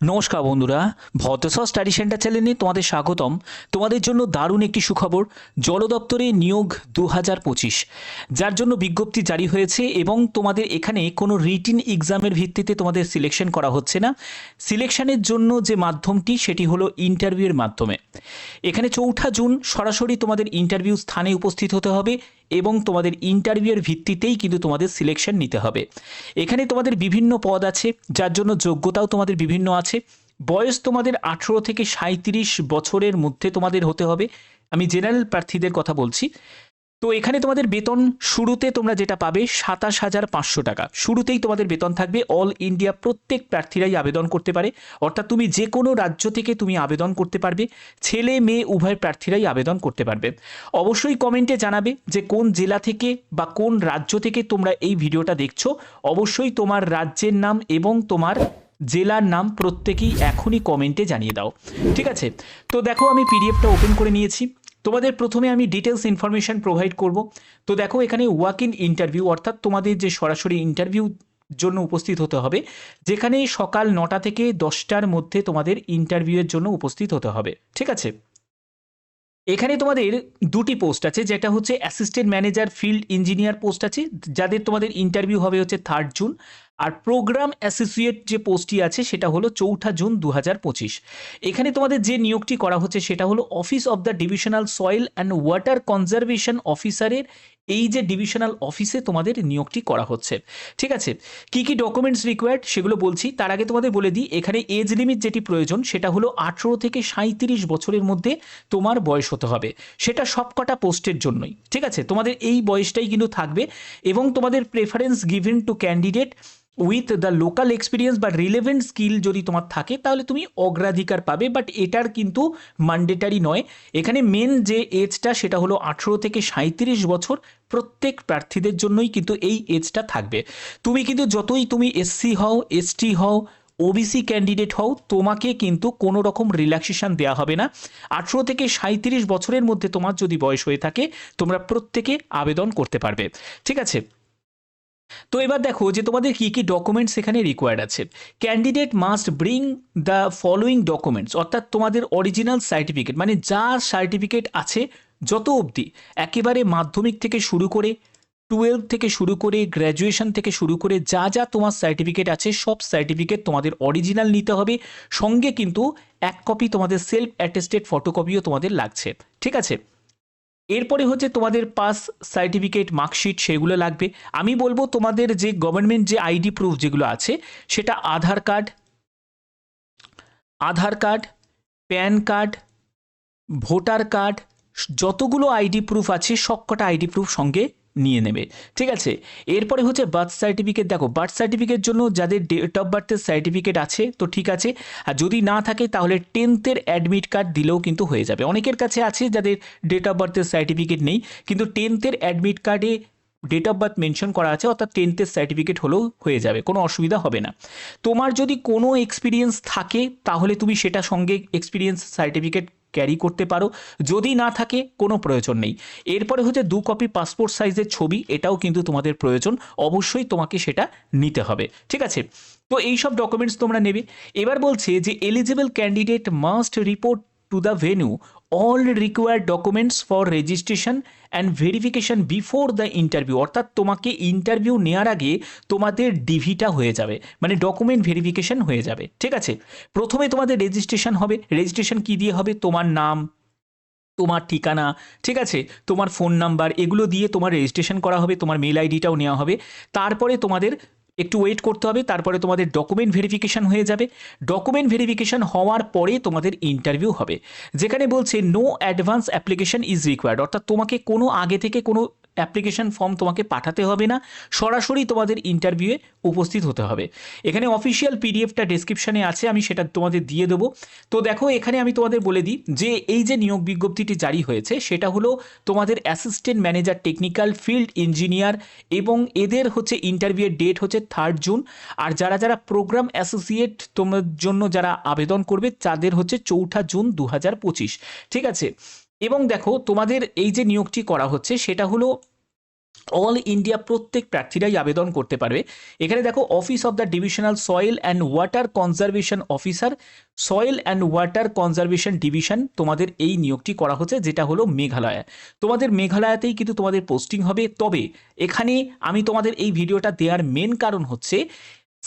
নমস্কার বন্ধুরা ভদ্রসা study centre চ্যানেলে তোমাদের স্বাগতম। তোমাদের জন্য দারুণ একটি সুখবর, জল দপ্তরে নিয়োগ দু হাজার পঁচিশ। যার জন্য বিজ্ঞপ্তি জারি হয়েছে এবং তোমাদের এখানে কোনো রিটিন এক্সামের ভিত্তিতে তোমাদের সিলেকশন করা হচ্ছে না। সিলেকশনের জন্য যে মাধ্যমটি, সেটি হলো ইন্টারভিউয়ের মাধ্যমে। এখানে চৌঠা জুন সরাসরি তোমাদের ইন্টারভিউ স্থানে উপস্থিত হতে হবে। এবং তোমাদের ইন্টারভিউয়ের ভিত্তিতেই কিন্তু তোমাদের সিলেকশন নিতে হবে। এখানে তোমাদের বিভিন্ন পদ আছে, যার জন্য যোগ্যতাও তোমাদের বিভিন্ন আছে। বয়স তোমাদের আঠেরো থেকে সাঁত্রিশ বছরের মধ্যে তোমাদের হতে হবে। আমি জেনারেল প্রার্থীদের কথা বলছি। তো এখানে তোমাদের বেতন শুরুতে তোমরা যেটা পাবে সাতাশ হাজার পাঁচশো টাকা। শুরুতেই তোমাদের বেতন থাকবে অল ইন্ডিয়া প্রত্যেক প্রার্থীরাই আবেদন করতে পারে। অর্থাৎ তুমি যে কোনো রাজ্য থেকে তুমি আবেদন করতে পারবে। ছেলে, মেয়ে, উভয় প্রার্থীরাই আবেদন করতে পারবে। অবশ্যই কমেন্টে জানাবে যে কোন জেলা থেকে বা কোন রাজ্য থেকে তোমরা এই ভিডিওটা দেখছ। অবশ্যই তোমার রাজ্যের নাম এবং তোমার জেলার নাম প্রত্যেকেই এখনই কমেন্টে জানিয়ে দাও। ঠিক আছে? তো দেখো আমি পিডিএফটা ওপেন করে নিয়েছি। তোমাদের প্রথমে আমি ডিটেলস ইনফরমেশন প্রোভাইড করব। তো দেখো, এখানে ওয়াক ইন ইন্টারভিউ অর্থাৎ তোমাদের যে সরাসরি ইন্টারভিউ জন্য উপস্থিত হতে হবে, যেখানে সকাল নটা থেকে দশটার মধ্যে তোমাদের ইন্টারভিউয়ের জন্য উপস্থিত হতে হবে। ঠিক আছে? এখানে তোমাদের দুটি পোস্ট আছে, যেটা হচ্ছে assistant manager field engineer post আছে, যাদের তোমাদের ইন্টারভিউ হবে হচ্ছে থার্ড জুন আর প্রোগ্রাম অ্যাসোসিয়েট যে পোস্টটি আছে, সেটা হলো চৌঠা জুন দু হাজার পঁচিশ। এখানে তোমাদের যে নিয়োগটি করা হচ্ছে, সেটা হলো office of the divisional soil and water conservation অফিসারের এই যে ডিভিশনাল অফিসে তোমাদের নিয়োগটি করা হচ্ছে। ঠিক আছে? কি কি ডকুমেন্টস রিকোয়ার্ড সেগুলো বলছি। তার আগে তোমাদের বলে দিই, এখানে এজ লিমিট যেটি প্রয়োজন, সেটা হলো আঠেরো থেকে সাঁত্রিশ বছরের মধ্যে তোমার বয়স হতে হবে। সেটা সবকটা পোস্টের জন্যই। ঠিক আছে? তোমাদের এই বয়সটাই কিন্তু থাকবে এবং তোমাদের preference given to candidate with the local experience বা রিলেভেন্ট স্কিল যদি তোমার থাকে, তাহলে তুমি অগ্রাধিকার পাবে। বাট এটার কিন্তু ম্যান্ডেটারি নয়। এখানে মেন যে এজটা সেটা হলো আঠেরো থেকে সাঁত্রিশ বছর। প্রত্যেক প্রার্থীদের জন্যই কিন্তু এই এজটা থাকবে। তুমি কিন্তু যতই তুমি এসসি হও এসটি হও ওবিসি ক্যান্ডিডেট হও, তোমাকে কিন্তু কোনো রকম রিল্যাক্সেশন দেওয়া হবে না। আঠেরো থেকে সাঁত্রিশ বছরের মধ্যে তোমার যদি বয়স হয়ে থাকে, তোমরা প্রত্যেকে আবেদন করতে পারবে। ঠিক আছে? তো এবার দেখো যে তোমাদের কী কী ডকুমেন্টস এখানে রিকোয়ার্ড আছে। Candidate must bring the following documents অর্থাৎ তোমাদের অরিজিনাল সার্টিফিকেট মানে যা সার্টিফিকেট আছে যত অবধি। একেবারে মাধ্যমিক থেকে শুরু করে টুয়েলভ থেকে শুরু করে গ্র্যাজুয়েশন থেকে শুরু করে যা যা তোমার সার্টিফিকেট আছে, সব সার্টিফিকেট তোমাদের অরিজিনাল নিতে হবে। সঙ্গে কিন্তু এক কপি তোমাদের সেলফ অ্যাটেস্টেড ফটোকপিও তোমাদের লাগছে। ঠিক আছে? এরপরে হচ্ছে তোমাদের পাস সার্টিফিকেট মার্কশিট সেগুলো লাগবে। আমি বলব তোমাদের যে গভর্নমেন্ট যে আইডি প্রুফ যেগুলো আছে, সেটা Aadhaar card Aadhaar card PAN card voter card যতগুলো আইডি প্রুফ আছে, সবকটা আইডি প্রুফ সঙ্গে নিয়ে নেবে। ঠিক আছে? এরপরে হচ্ছে বার্থ সার্টিফিকেট দেখো বার্থ সার্টিফিকেট জন্য যাদের ডেট অফ বার্থের সার্টিফিকেট আছে, তো ঠিক আছে। আর যদি না থাকে, তাহলে টেন্থের অ্যাডমিট কার্ড দিলেও কিন্তু হয়ে যাবে। অনেকের কাছে আছে যাদের ডেট অফ বার্থের সার্টিফিকেট নেই, কিন্তু টেন্থের অ্যাডমিট কার্ডে ডেট অফ বার্থ মেনশন করা আছে, অর্থাৎ টেন্থের সার্টিফিকেট হলেও হয়ে যাবে, কোনো অসুবিধা হবে না। তোমার যদি কোনো এক্সপিরিয়েন্স থাকে, তাহলে তুমি সেটা সঙ্গে এক্সপিরিয়েন্স সার্টিফিকেট ক্যারি করতে পারো। যদি না থাকে, কোনো প্রয়োজন নেই। এরপরে হচ্ছে দু কপি পাসপোর্ট সাইজের ছবি, এটাও কিন্তু তোমাদের প্রয়োজন। অবশ্যই তোমাকে সেটা নিতে হবে। ঠিক আছে? তো এই সব ডকুমেন্টস তোমরা নেবে। এবার বলছে যে eligible candidate must report to the venue all required documents for registration and verification before the interview অর্থাৎ তোমাকে ইন্টারভিউ নেওয়ার আগে তোমাদের ডিভিটা হয়ে যাবে মানে ডকুমেন্ট ভেরিফিকেশন হয়ে যাবে, ঠিক আছে? প্রথমে তোমাদের রেজিস্ট্রেশন হবে। রেজিস্ট্রেশন কী দিয়ে হবে? তোমার নাম, তোমার ঠিকানা, ঠিক আছে? তোমার ফোন নাম্বার এগুলো দিয়ে তোমার রেজিস্ট্রেশন করা হবে, তোমার মেল আইডিটাও নেওয়া হবে। তারপরে তোমাদের একটু ওয়েট করতে হবে, তারপরে তোমাদের ডকুমেন্ট ভেরিফিকেশান হয়ে যাবে। ডকুমেন্ট ভেরিফিকেশান হওয়ার পরে তোমাদের ইন্টারভিউ হবে। যেখানে বলছে no advance application is required অর্থাৎ তোমাকে কোনো আগে থেকে কোনো অ্যাপ্লিকেশন ফর্ম তোমাকে পাঠাতে হবে না। সরাসরি তোমাদের ইন্টারভিউয়ে উপস্থিত হতে হবে। এখানে অফিসিয়াল পিডিএফটা ডেসক্রিপশানে আছে, আমি সেটা তোমাদের দিয়ে দেবো। তো দেখো, এখানে আমি তোমাদের বলে দিই যে, এই যে নিয়োগ বিজ্ঞপ্তিটি জারি হয়েছে, সেটা হলো তোমাদের assistant manager technical field engineer এবং এদের হচ্ছে ইন্টারভিউয়ের ডেট হচ্ছে থার্ড জুন আর যারা যারা প্রোগ্রাম অ্যাসোসিয়েট তোমার জন্য যারা আবেদন করবে, তাদের হচ্ছে চৌঠা জুন দু হাজার পঁচিশ। ঠিক আছে? এবং দেখো, তোমাদের এই যে নিয়োগটি করা হচ্ছে, সেটা হলো অল ইন্ডিয়া প্রত্যেক প্রার্থীরাই আবেদন করতে পারবে। এখানে দেখো office of the divisional soil and water conservation officer soil and water conservation division তোমাদের এই নিয়োগটি করা হচ্ছে, যেটা হলো মেঘালয়। তোমাদের মেঘালয়াতেই কিন্তু তোমাদের পোস্টিং হবে। তবে এখানে আমি তোমাদের এই ভিডিওটা দেওয়ার মেন কারণ হচ্ছে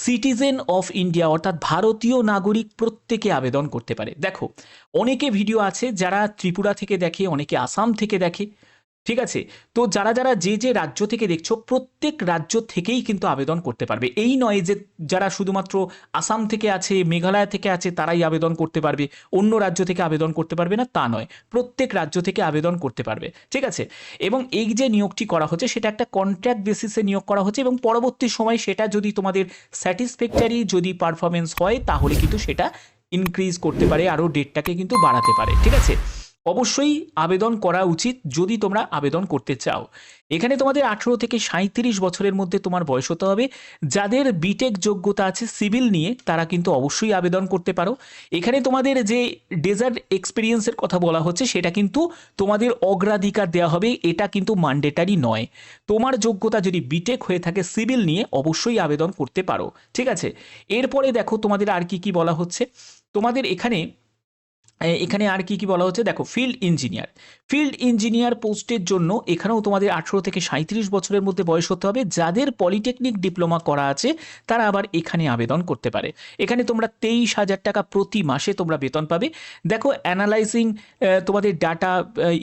সিটিজেন অফ ইন্ডিয়া অর্থাৎ ভারতীয় নাগরিক প্রত্যেকে আবেদন করতে পারে। দেখো, অনেকে ভিডিও আছে যারা ত্রিপুরা থেকে দেখে, অনেকে আসাম থেকে দেখে। ঠিক আছে? তো যারা যারা যে যে রাজ্য থেকে দেখছ, প্রত্যেক রাজ্য থেকেই কিন্তু আবেদন করতে পারবে। এই নয় যে যারা শুধুমাত্র আসাম থেকে আছে, মেঘালয় থেকে আছে, তারাই আবেদন করতে পারবে। অন্য রাজ্য থেকে আবেদন করতে পারবে না, তা নয়। প্রত্যেক রাজ্য থেকে আবেদন করতে পারবে। ঠিক আছে? এবং এই যে নিয়োগটি করা হচ্ছে, সেটা একটা কন্ট্রাক্ট বেসিসে নিয়োগ করা হচ্ছে এবং পরবর্তী সময় সেটা যদি তোমাদের স্যাটিসফ্যাক্টরি যদি পারফরমেন্স হয়, তাহলে কিন্তু সেটা ইনক্রিজ করতে পারে, আরও ডেটটাকে কিন্তু বাড়াতে পারে। ঠিক আছে? অবশ্যই আবেদন করা উচিত যদি তোমরা আবেদন করতে চাও। এখানে তোমাদের আঠেরো থেকে সাঁত্রিশ বছরের মধ্যে তোমার বয়স হতে হবে। যাদের বিটেক যোগ্যতা আছে সিভিল নিয়ে তারা কিন্তু অবশ্যই আবেদন করতে পারো। এখানে তোমাদের যে ডেজার্ট এক্সপিরিয়েন্সের কথা বলা হচ্ছে সেটা কিন্তু তোমাদের অগ্রাধিকার দেওয়া হবে। এটা কিন্তু ম্যান্ডেটারি নয়। তোমার যোগ্যতা যদি বিটেক হয়ে থাকে সিভিল নিয়ে অবশ্যই আবেদন করতে পারো। ঠিক আছে? এরপরে দেখো তোমাদের আর কি কি বলা হচ্ছে। তোমাদের এখানে এখানে আর কি কি বলা হচ্ছে? দেখো ফিল্ড ইঞ্জিনিয়ার ফিল্ড ইঞ্জিনিয়ার পোস্টের জন্য এখানেও তোমাদের আঠেরো থেকে সাঁত্রিশ বছরের মধ্যে বয়স হতে হবে। যাদের পলিটেকনিক ডিপ্লোমা করা আছে, তারা আবার এখানে আবেদন করতে পারে। এখানে তোমরা তেইশ হাজার টাকা প্রতি মাসে তোমরা বেতন পাবে। দেখো অ্যানালাইজিং তোমাদের data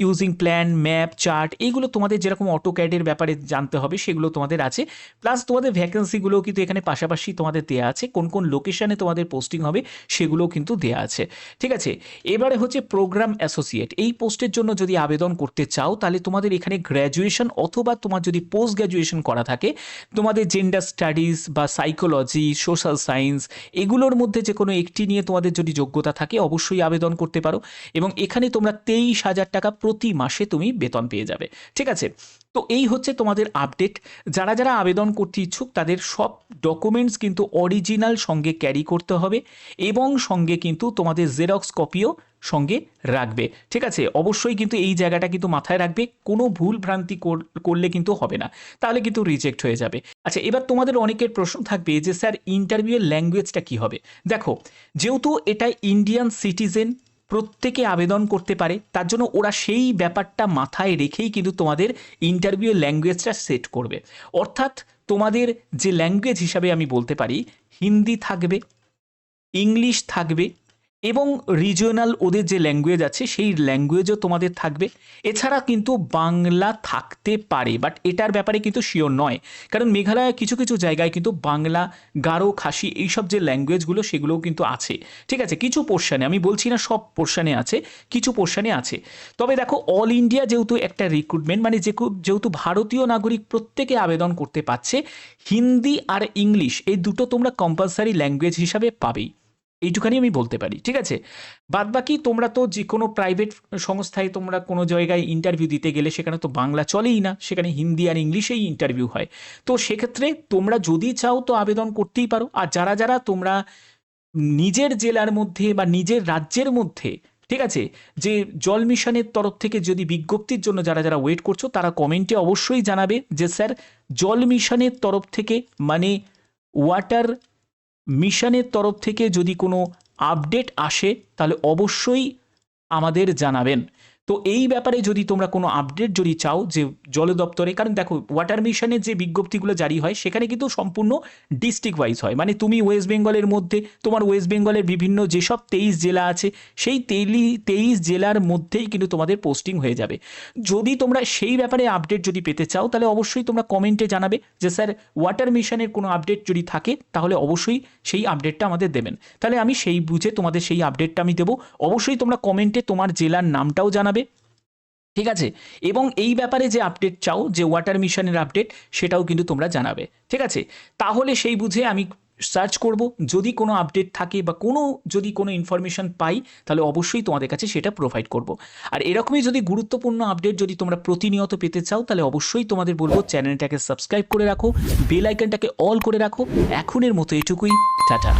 using plan map chart এইগুলো তোমাদের যেরকম অটো ক্যাডের ব্যাপারে জানতে হবে, সেগুলো তোমাদের আছে। প্লাস তোমাদের ভ্যাকেন্সিগুলো কিন্তু এখানে পাশাপাশি তোমাদের দেওয়া আছে। কোন কোন লোকেশানে তোমাদের পোস্টিং হবে, সেগুলোও কিন্তু দেওয়া আছে। ঠিক আছে? এবারে হচ্ছে প্রোগ্রাম অ্যাসোসিয়েট এই পোস্টের জন্য যদি আবেদন করতে চাও, তাহলে তোমাদের এখানে গ্র্যাজুয়েশন অথবা তোমার যদি পোস্ট গ্র্যাজুয়েশন করা থাকে, তোমাদের জেন্ডার স্টাডিজ বা সাইকোলজি সোশ্যাল সায়েন্স এগুলোর মধ্যে যে কোনো একটি নিয়ে তোমাদের যদি যোগ্যতা থাকে, অবশ্যই আবেদন করতে পারো। এবং এখানে তোমরা তেইশ হাজার টাকা প্রতি মাসে তুমি বেতন পেয়ে যাবে। ঠিক আছে? তো এই হচ্ছে তোমাদের আপডেট যারা যারা আবেদন করতে ইচ্ছুক, তাদের সব ডকুমেন্টস কিন্তু অরিজিনাল সঙ্গে ক্যারি করতে হবে এবং সঙ্গে কিন্তু তোমাদের জেরক্স কপিও সঙ্গে রাখবে। ঠিক আছে? অবশ্যই কিন্তু এই জায়গাটা কিন্তু মাথায় রাখবে। কোনো ভুল ভ্রান্তি কর- করলে কিন্তু হবে না। তাহলে কিন্তু রিজেক্ট হয়ে যাবে। আচ্ছা এবার তোমাদের অনেকের প্রশ্ন থাকবে যে, স্যার ইন্টারভিউয়ের ল্যাঙ্গুয়েজটা কি হবে? দেখো, যেহেতু এটা ইন্ডিয়ান সিটিজেন প্রত্যেকে আবেদন করতে পারে, তার জন্য ওরা সেই ব্যাপারটা মাথায় রেখেই কিন্তু তোমাদের ইন্টারভিউ ল্যাঙ্গুয়েজটা সেট করবে। অর্থাৎ তোমাদের যে ল্যাঙ্গুয়েজ হিসাবে আমি বলতে পারি, হিন্দি থাকবে, ইংলিশ থাকবে এবং রিজিওনাল ওদের যে ল্যাঙ্গুয়েজ আছে, সেই ল্যাঙ্গুয়েজও তোমাদের থাকবে। এছাড়া কিন্তু বাংলা থাকতে পারে বাট এটার ব্যাপারে কিন্তু শিওর নয়। কারণ মেঘালয়ে কিছু কিছু জায়গায় কিন্তু বাংলা, গারো, খাসি এইসব যে ল্যাঙ্গুয়েজগুলো সেগুলোও কিন্তু আছে। ঠিক আছে, কিছু পোর্শানে আমি বলছি না সব পোর্শানে আছে, কিছু পোর্শানে আছে। তবে দেখো অল ইন্ডিয়া যেহেতু একটা রিক্রুটমেন্ট মানে যেহেতু ভারতীয় নাগরিক প্রত্যেকে আবেদন করতে পারছে, হিন্দি আর ইংলিশ, এই দুটো তোমরা কম্পালসারি ল্যাঙ্গুয়েজ হিসাবে পাবেই। এইটুখানি আমি বলতে পারি, ঠিক আছে? বাদ বাকি তোমরা তো যে কোনো প্রাইভেট সংস্থায় তোমরা কোনো জায়গায় ইন্টারভিউ দিতে গেলে সেখানে তো বাংলা চলেই না, সেখানে হিন্দি আর ইংলিশেই ইন্টারভিউ হয়। তো সেক্ষেত্রে তোমরা যদি চাও তো আবেদন করতেই পারো, আর যারা যারা তোমরা নিজের জেলার মধ্যে বা নিজের রাজ্যের মধ্যে, ঠিক আছে? যে জল মিশনের তরফ থেকে যদি বিজ্ঞপ্তির জন্য যারা যারা ওয়েট করছ, তারা কমেন্টে অবশ্যই জানাবে যে, স্যার, জল মিশনের তরফ থেকে মানে ওয়াটার মিশনের তরফ থেকে যদি কোনো আপডেট আসে তাহলে অবশ্যই আমাদের জানাবেন। তো এই ব্যাপারে যদি তোমরা কোনো আপডেট যদি চাও যে জল দপ্তরে, কারণ দেখো ওয়াটার মিশনের যে বিজ্ঞপ্তিগুলো জারি হয়, সেখানে কিন্তু সম্পূর্ণ ডিস্ট্রিক্ট ওয়াইজ হয়। মানে তুমি ওয়েস্ট বেঙ্গলের মধ্যে, তোমার ওয়েস্ট বেঙ্গলের বিভিন্ন যেসব তেইশ জেলা আছে, সেই তেলি, তেইশ জেলার মধ্যেই কিন্তু তোমাদের পোস্টিং হয়ে যাবে। যদি তোমরা সেই ব্যাপারে আপডেট যদি পেতে চাও, তাহলে অবশ্যই তোমরা কমেন্টে জানাবে যে স্যার ওয়াটার মিশনের কোনো আপডেট যদি থাকে, তাহলে অবশ্যই সেই আপডেটটা আমাদের দেবেন। তাহলে আমি সেই বুঝে তোমাদের সেই আপডেটটা আমি দেবো। অবশ্যই তোমরা কমেন্টে তোমার জেলার নামটাও জানাবে ঠিক আছে? এবং এই ব্যাপারে যে আপডেট চাও, যে ওয়াটার মিশনের আপডেট সেটাও কিন্তু তোমরা জানাবে। ঠিক আছে? তাহলে সেই বুঝে আমি সার্চ করব। যদি কোনো আপডেট থাকে বা কোনো, যদি কোনো ইনফরমেশন পাই, তাহলে অবশ্যই তোমাদের কাছে সেটা প্রোভাইড করব। আর এরকমই যদি গুরুত্বপূর্ণ আপডেট যদি তোমরা প্রতিনিয়ত পেতে চাও, তাহলে অবশ্যই তোমাদের বলব চ্যানেলটাকে সাবস্ক্রাইব করে রাখো বেল আইকনটাকে অল করে রাখো। এখনের মতো এটুকুই। টাটা।